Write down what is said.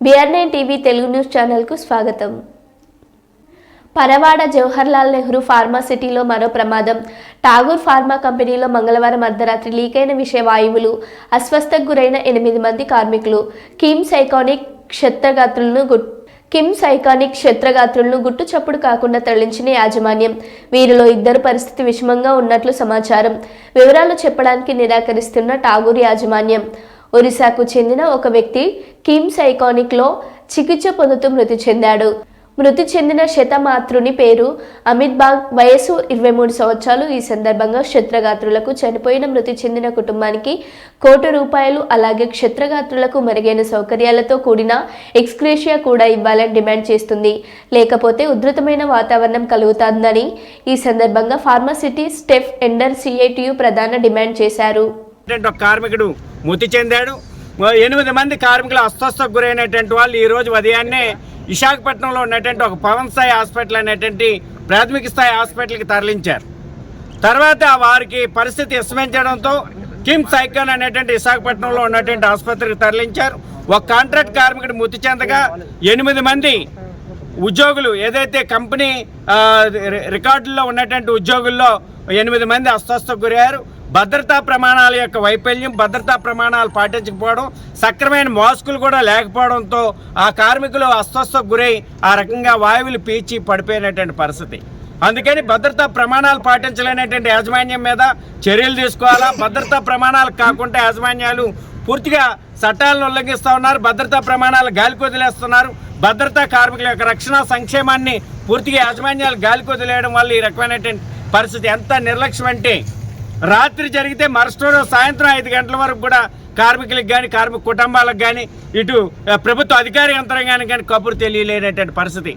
BR nine TV Telugu news ఛానల్కు స్వాగతం. Paravada Jawaharlal Nehru pharma సిటీలో మరో ప్రమాదం. ఠాగూర్ ఫార్మా కంపెనీలో మంగళవారం అర్ధరాత్రి లీకైన విషయ వాయువులు అస్వస్థకు గురైన ఎనిమిది మంది కార్మికులు కిమ్స్ ఐకానిక్ క్షత్రగాత్రులను కిమ్స్ ఐకానిక్ క్షత్రగాత్రులను గుట్టు చప్పుడు కాకుండా తరలించిన యాజమాన్యం. వీరిలో ఇద్దరు పరిస్థితి విషమంగా ఉన్నట్లు సమాచారం. వివరాలు చెప్పడానికి నిరాకరిస్తున్న ఠాగూర్ యాజమాన్యం. ఒరిస్సాకు చెందిన ఒక వ్యక్తి కిమ్స్ ఐకానిక్లో చికిత్స పొందుతూ మృతి చెందాడు. మృతి చెందిన శతమాతృని పేరు అమిత్ బాగ్. వయసు ఇరవై మూడు సంవత్సరాలు. ఈ సందర్భంగా క్షత్రగాత్రులకు చనిపోయిన మృతి చెందిన కుటుంబానికి కోటి రూపాయలు అలాగే క్షత్రగాత్రులకు మెరుగైన సౌకర్యాలతో కూడిన ఎక్స్క్రేషియా కూడా ఇవ్వాలని డిమాండ్ చేస్తుంది. లేకపోతే ఉధృతమైన వాతావరణం కలుగుతుందని ఈ సందర్భంగా ఫార్మాసిటీ స్టెఫ్ ఎండర్ సిఐటియు ప్రధాన డిమాండ్ చేశారు. ఒక కార్మికుడు మృతి చెందాడు. ఎనిమిది మంది కార్మికులు అస్వస్థకు గురైనటువంటి వాళ్ళు ఈ రోజు ఉదయాన్నే విశాఖపట్నంలో ఉన్నటువంటి ఒక పవన్ స్థాయి హాస్పిటల్ అనేటువంటి ప్రాథమిక స్థాయి హాస్పిటల్కి తరలించారు. తర్వాత వారికి పరిస్థితి విస్మరించడంతో కిమ్ ఐకాన్ అనేటువంటి విశాఖపట్నంలో ఉన్నటువంటి ఆసుపత్రికి తరలించారు. ఒక కాంట్రాక్ట్ కార్మికుడు మృతి చెందగా ఎనిమిది మంది ఉద్యోగులు ఏదైతే కంపెనీ రికార్డుల్లో ఉన్నటువంటి ఉద్యోగుల్లో ఎనిమిది మంది అస్వస్థకు గురయ్యారు. భద్రతా ప్రమాణాల యొక్క వైఫల్యం భద్రతా ప్రమాణాలు పాటించకపోవడం సక్రమైన మాస్కులు కూడా లేకపోవడంతో ఆ కార్మికులు అస్వస్థకు గురై ఆ రకంగా వాయువులు పీల్చి పడిపోయినటువంటి పరిస్థితి. అందుకని భద్రతా ప్రమాణాలు పాటించలేనటువంటి యాజమాన్యం మీద చర్యలు తీసుకోవాలా? భద్రతా ప్రమాణాలు కాకుండా యాజమాన్యాలు పూర్తిగా చట్టాలను ఉల్లంఘిస్తూ ఉన్నారు భద్రతా ప్రమాణాలు గాలికి వదిలేస్తున్నారు. భద్రతా కార్మికుల యొక్క రక్షణ సంక్షేమాన్ని పూర్తిగా యాజమాన్యాలు గాలికి వదిలేయడం వల్ల ఈ రకమైనటువంటి పరిస్థితి ఎంత నిర్లక్ష్యం అంటే రాత్రి జరిగితే మరుసటి రోజు సాయంత్రం ఐదు గంటల వరకు కూడా కార్మికులకు కానీ కార్మిక కుటుంబాలకు కానీ ఇటు ప్రభుత్వ అధికార యంత్రాంగానికి కానీ కబురు తెలియలేనటువంటి పరిస్థితి.